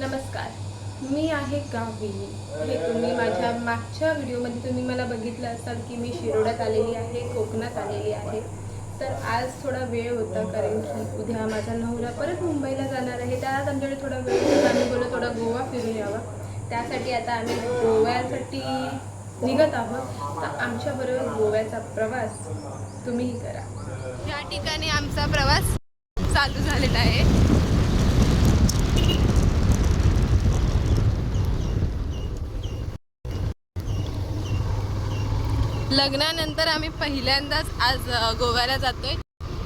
नमस्कार. मी आहे गावी. हे तुम्ही माझ्या मागच्या व्हिडिओमध्ये तुम्ही मला बघितलं असाल की मी शिरोड्यात आलेली आहे कोकणात आलेली आहे. तर आज थोडा वेळ होता कारण की उद्या माझा नवरा परत मुंबईला जाणार आहे. त्या आमच्याकडे थोडा वेळ होता. आम्ही बोललो थोडा गोवा फिरून यावा. त्यासाठी आता आम्ही गोव्यासाठी निघत आहोत. तर आमच्याबरोबर गोव्याचा प्रवास तुम्हीही करा. या ठिकाणी आमचा प्रवास चालू झालेला आहे. लग्नानंतर आम्ही पहिल्यांदाच आज गोव्याला जातोय.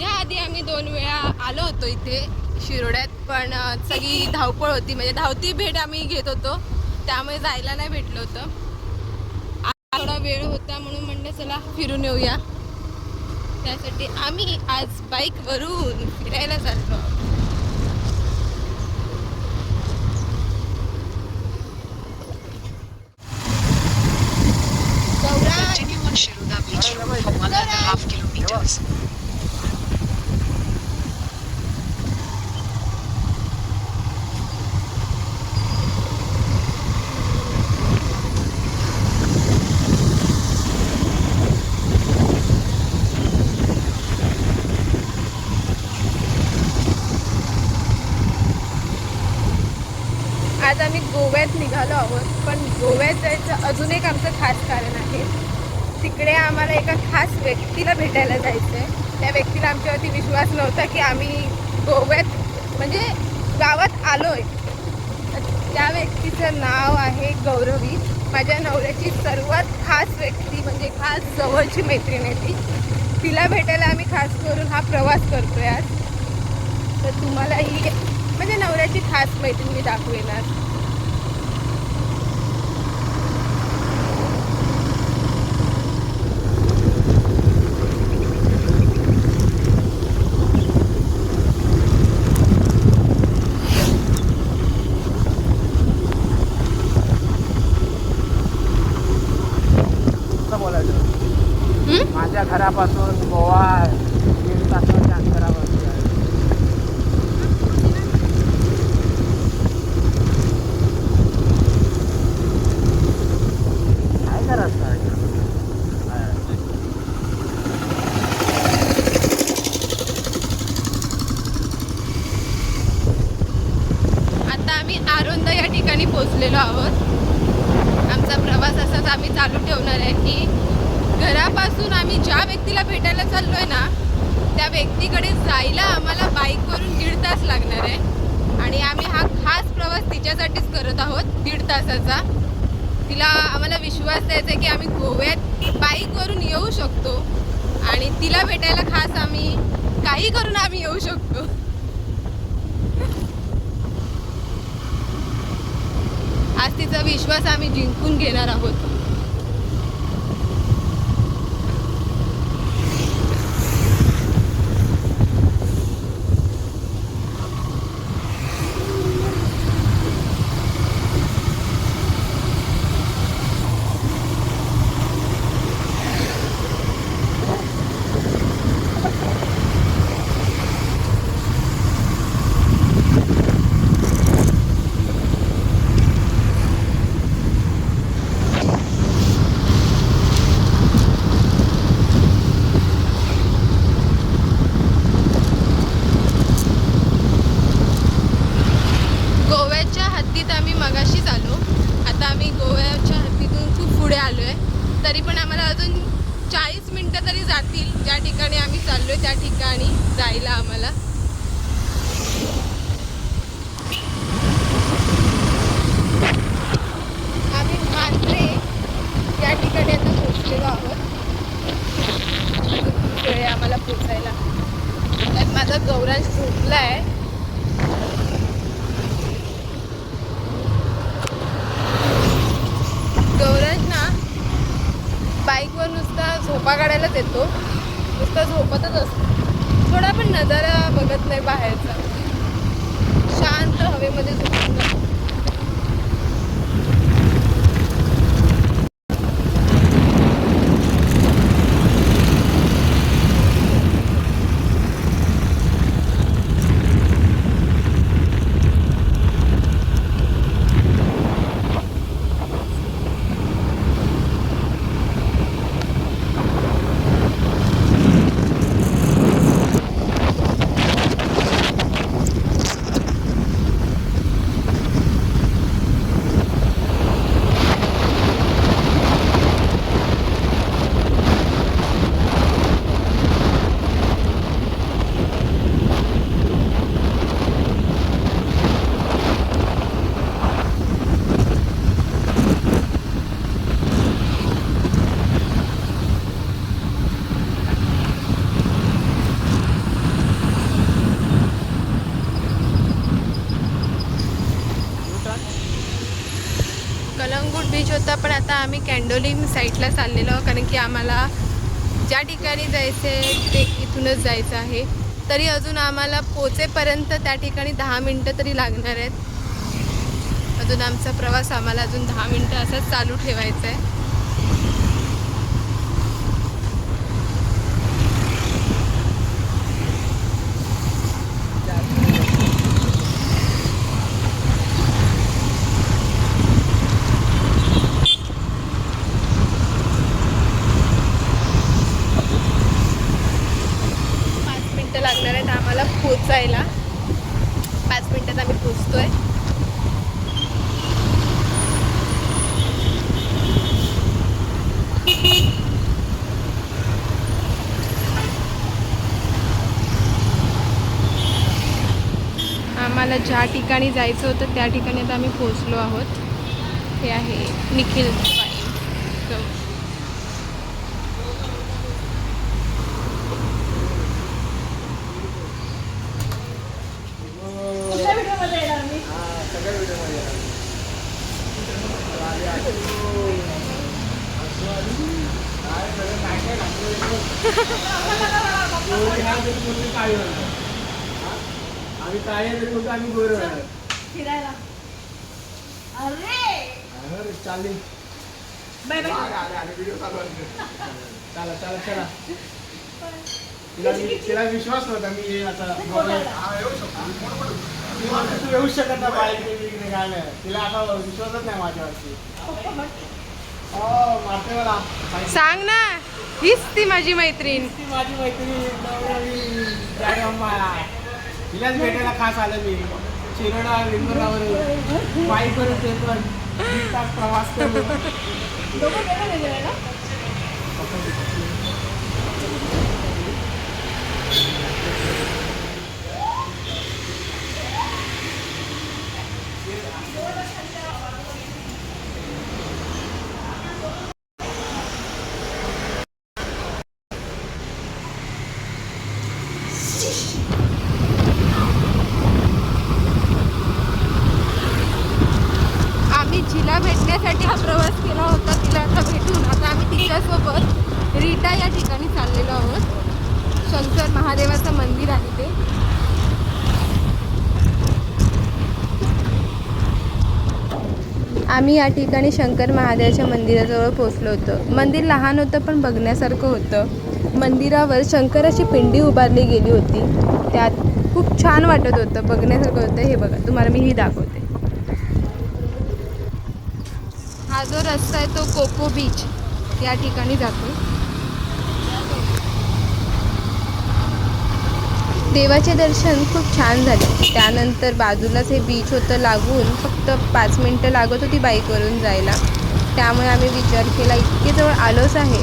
याआधी आम्ही दोन वेळा आलो होतो इथे शिरोड्यात पण सगळी धावपळ होती. म्हणजे धावती भेट आम्ही घेत होतो. त्यामुळे जायला नाही भेटलं होतं. थोडा वेळ होता म्हणून म्हणलं चला फिरून येऊया. त्यासाठी आम्ही आज बाईकवरून फिरायला चाललो आज आम्ही गोव्यात निघालो आहोत. पण गोव्यात जायचं अजून एक आमचं खास कारण आहे. तिकडे आम्हाला एका खास व्यक्तीला भेटायला जायचं आहे त्या व्यक्तीला आमच्यावरती विश्वास नव्हता की आम्ही गोव्यात म्हणजे गावात आलो आहे त्या व्यक्तीचं नाव आहे गौरवी. माझ्या नवऱ्याची सर्वात खास व्यक्ती म्हणजे खास जवळची मैत्रीण आहे ती. तिला भेटायला आम्ही खास करून हा प्रवास करतोय आज. तर तुम्हाला ही म्हणजे नवऱ्याची खास मैत्रीण मी हं? माझ्या घरापासून गोवा दीड तासाच्या अंतरावरती आहे काय का रस्ता आहे? आहे. आता आम्ही आरोंदा या ठिकाणी पोहोचलेलो आहोत आमचा प्रवास असाच आम्ही चालू ठेवणार आहे की घरापासून आम्ही ज्या व्यक्तीला भेटायला चाललोय ना त्या व्यक्तीकडे जायला आम्हाला लागणार आहे. आणि आम्ही हा खास प्रवास तिच्यासाठीच करत आहोत दीड तासाचा. तिला आम्हाला विश्वास द्यायचा आहे की आम्ही गोव्यात बाईकवरून येऊ शकतो. आणि तिला भेटायला खास आम्ही काही करून आम्ही येऊ शकतो. आज तिचा विश्वास आम्ही जिंकून घेणार आहोत गोव्याच्या हद्दीत आम्ही मगाशीच आलो आता आम्ही गोव्याच्या हद्दीतून खूप पुढे आलो आहे तरी पण आम्हाला अजून चाळीस मिनटं तरी जातील ज्या ठिकाणी आम्ही चाललो आहे त्या ठिकाणी जायला आम्हाला आम्ही मांजरे या ठिकाणी आता पोहोचलेलो आहोत अजून खूप वेळ आहे आम्हाला पोचायला. त्यात माझा गौराज झोपला आहे गौराज ना बाईकवर नुसता झोपा काढायलाच येतो नुसता झोपतच असतो. थोडा पण नजारा बघत नाही बाहेरचा. शांत हवेमध्ये झोपून जातो. कलंगूट बीच होता पण आता आम्ही कॅन्डोलिम साईटला चाललेलो कारण की आम्हाला ज्या ठिकाणी जायचं आहे ते इथूनच जायचं आहे. तरी अजून आम्हाला पोचेपर्यंत त्या ठिकाणी दहा मिनटं तरी लागणार आहेत. अजून आमचा प्रवास आम्हाला अजून दहा मिनटं असाच चालू ठेवायचा आहे पाच मिनटं लागणार आम्हाला पोचायला. पाच मिनटात आम्ही पोचतोय. आम्हाला ज्या ठिकाणी जायचं होतं त्या ठिकाणी आता आम्ही पोचलो आहोत. हे आहे निखिल. काय आहे तरी बोलतो आम्ही गोरं आहे. अरे, चालेल. चला चला चला तिला तिला विश्वास नव्हता मी आता ती म्हणते, तू येऊ शकत नाही काय तिला आता विश्वासच नाही माझ्यावरती. हो मारते मला. सांग ना. हीच ती माझी मैत्रीण. ती माझी मैत्रीण नवरी. तिलाच भेटायला खास आलं मी. शिरोडा लिंगोरावर बाईक करून ते पण तीन तास प्रवास करतो आम्ही जिला भेटण्यासाठी हा प्रवास केला होता तिला आता भेटून आता आम्ही तिच्यासोबत रीटा या ठिकाणी चाललेलो आहोत शंकर महादेवाचं मंदिर आहे ते. आम्ही या ठिकाणी शंकर महादेवाच्या मंदिराजवळ पोचलो होतो. मंदिर लहान होतं पण बघण्यासारखं होतं. मंदिरावर शंकराची पिंडी उभारली गेली होती. त्यात खूप छान वाटत होतं बघण्यासारखं होतं. हे बघा तुम्हाला मी ही दाखवते. हा जो रस्ता आहे तो कोको बीच या ठिकाणी जातो. देवाचे दर्शन खूप छान झाले. त्यानंतर बाजूलाच हे बीच होतं लागून फक्त पाच मिनटं लागत होती बाईकवरून जायला. त्यामुळे आम्ही विचार केला इतके जवळ आलोच आहे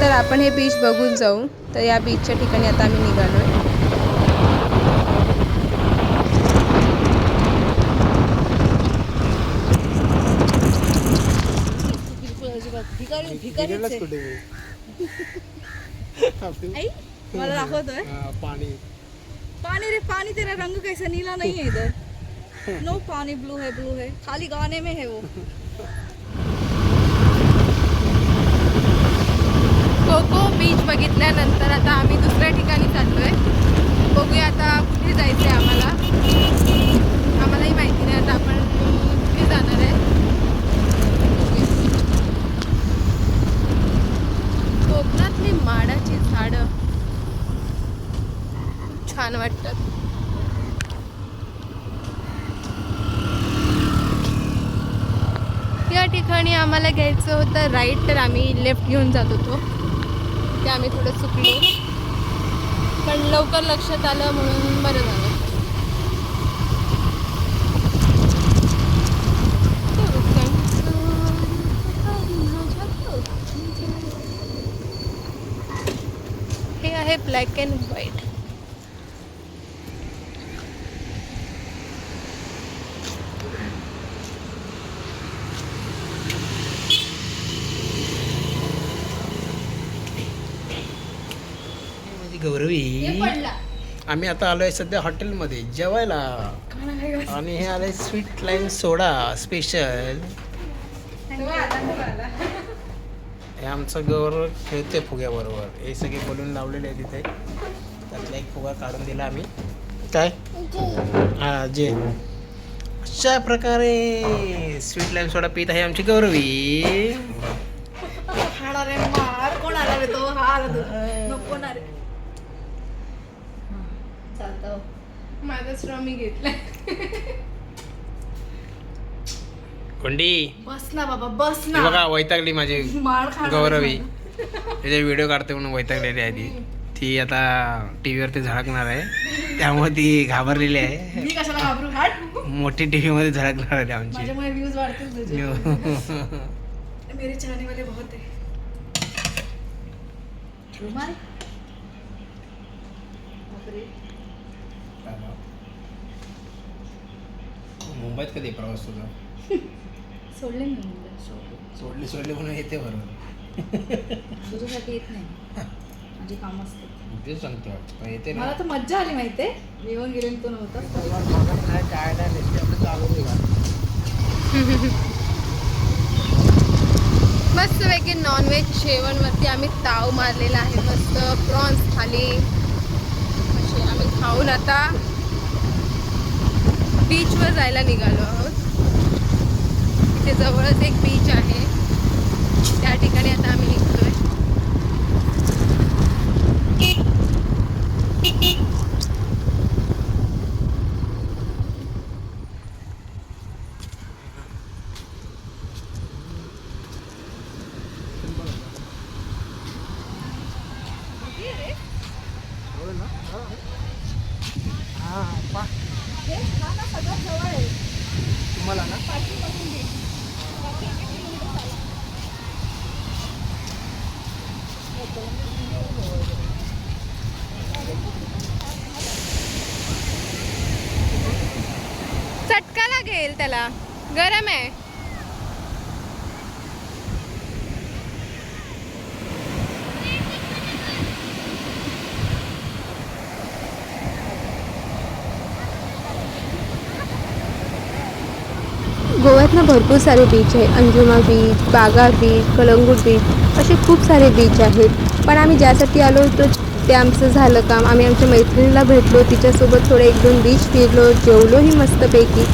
तर आपण हे बीच बघून जाऊ. तर या बीचच्या ठिकाणी आता आम्ही निघालो आहे मला दाखवतोय. हा, पाणी. पानी रे पानी तेरा रंग कैसा नीला नहीं है इधर। नो पानी ब्लू है ब्लू है। खाली गाने में है वो। कोको बीच बघितल्यानंतर आता आम्ही दुसऱ्या ठिकाणी चाललोय. बघूया आता कुठे जायचं आहे आम्हाला. आम्हालाही माहिती नाही आता आपण कुठे जाणार आहे कोकणातली माडाची झाडं खूप छान वाटतात या ठिकाणी आम्हाला घ्यायचं होतं राईट तर आम्ही लेफ्ट घेऊन जात होतो. ते आम्ही थोडं चुकलो. पण लवकर लक्षात आलं म्हणून बरं झालं. हे आहे ब्लॅक अँड व्हाईट माझी गौरवी पडला आम्ही आता आलो आहे सध्या हॉटेलमध्ये जेवायला. आणि हे आलं आहे स्वीट लाईम सोडा स्पेशल. हे आमचं गौरव खेळते फुग्याबरोबर. हे सगळे बोलून लावलेले आहे तिथे त्यातला एक फुगा काढून दिला आम्ही. काय? हा जे. अशा प्रकारे स्वीट लाईम सोडा पित आहे आमची गौरवी. खाणार आहे मार. कोण आला रे तो? हा आला तो नको ना चालतं माझा स्ट्रॉ मी घेतलाय. कोंडी. बस ना बाबा बस ती ना बघा वैतागली माझी खाणार गौरवी. त्याचे व्हिडिओ काढते म्हणून वैतागलेली आहे ती. ती आता टी व्हीवरती झळकणार आहे. त्यामुळे ती घाबरलेली आहे. मी कशाला घाबरू? हाट. मोठी टी व्हीमध्ये झळकणार आहे आमची. माझ्यामुळे व्ह्यूज वाढतील तुझे. मेरे चाहने वाले बहुत है. रुमाल? मुंबईत कधी प्रवास तुझा? सोडले मी सोडले. सोडली सोडली म्हणून येते बरोबर तुझ्यासाठी येत नाही. माझी काम असते. तेच सांगतो पण येते मला तर मज्जा आली माहितीये? मी येऊन गेले तो नव्हता. काय नाही आपलं चालू आहे का मस्तपैकी नॉनव्हेज जेवणवरती आम्ही ताव मारलेला आहे. मस्त प्रॉन्स थाली असे आम्ही खाऊन आता बीचवर जायला निघालो आहोत. इथे जवळच एक बीच आहे. त्या ठिकाणी आता आम्ही निघतोय. तुम्हाला ना? चटका लागेल त्याला. गरम आहे. गोव्यातनं भरपूर सारे बीच आहे. Anjuna beach Baga beach Calangute beach असे खूप सारे बीच आहेत. पण आम्ही ज्यासाठी आलो होतो ते आमचं झालं काम. आम्ही आमच्या मैत्रिणीला भेटलो तिच्यासोबत थोडे एक दोन बीच फिरलो जेवलोही मस्तपैकी.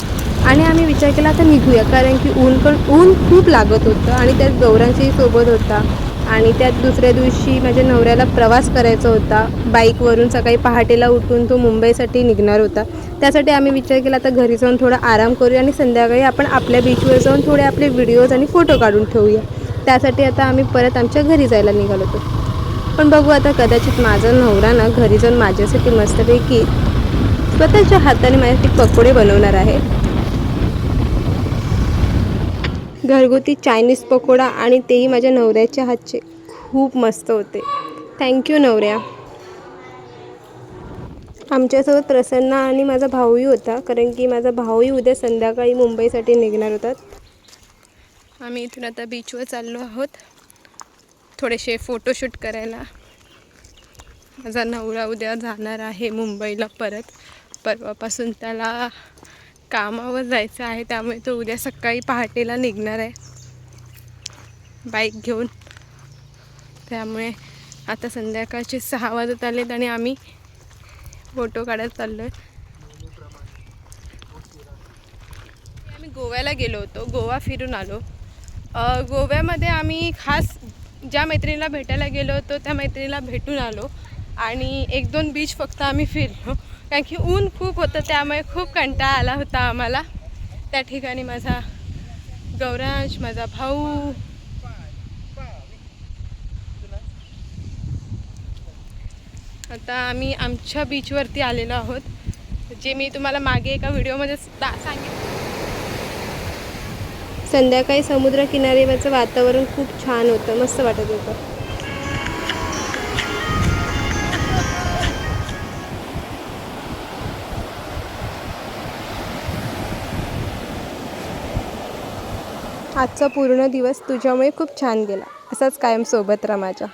आणि आम्ही विचार केला आता निघूया. कारण की ऊन पण ऊन खूप लागत होतं आणि त्यात गौरांच्याही सोबत होता. आणि त्यात दुसऱ्या दिवशी माझ्या नवऱ्याला प्रवास करायचा होता. बाईकवरून सकाळी पहाटेला उठून तो मुंबईसाठी निघणार होता. त्यासाठी आम्ही विचार केला आता घरी जाऊन थोडा आराम करूया आणि संध्याकाळी आपण आपल्या बीचवर जाऊन थोडे आपले व्हिडिओज आणि फोटो काढून ठेवूया. त्यासाठी आता आम्ही परत आमच्या घरी जायला निघालो होतो. पण बघू आता कदाचित माझा नवरा ना घरी जाऊन माझ्यासाठी मस्तपैकी स्वतःच्या हाताने माझ्यासाठी पकोडे बनवणार आहे. घरगुती चायनीज पकोडा आणि तेही माझ्या नवऱ्याच्या हातचे. खूप मस्त होते. थँक्यू नवऱ्या. आमच्यासोबत प्रसन्ना आणि माझा भाऊही होता कारण की माझा भाऊही उद्या संध्याकाळी मुंबईसाठी निघणार होतात आम्ही इथून आता बीचवर चाललो आहोत. थोडेसे फोटोशूट करायला. माझा नवरा उद्या जाणार आहे मुंबईला परत. परवापासून त्याला कामावर जायचं आहे त्यामुळे तो उद्या सकाळी पहाटेला निघणार आहे. बाईक घेऊन. त्यामुळे आता संध्याकाळचे सहा वाजत आलेत आणि आम्ही फोटो काढत चाललो आहे आम्ही गोव्याला गेलो होतो गोवा फिरून आलो. गोव्यामध्ये आम्ही खास ज्या मैत्रिणीला भेटायला गेलो होतो त्या मैत्रिणीला भेटून आलो. आणि एक दोन बीच फक्त आम्ही फिरलो. कारण की ऊन खूप होतं त्यामुळे खूप कंटाळा आला होता आम्हाला. त्या ठिकाणी माझा गौरांश माझा भाऊ. आता आम्ही आमच्या बीचवरती आलेलो आहोत जे मी तुम्हाला मागे एका व्हिडिओमध्ये सुद्धा सांगितलं. संध्याकाळी समुद्रकिनारीवरचं वातावरण खूप छान होतं मस्त वाटत होतं. आजचा पूर्ण दिवस तुझ्यामुळे खूप छान गेला. असाच कायम सोबत राहा माझ्या.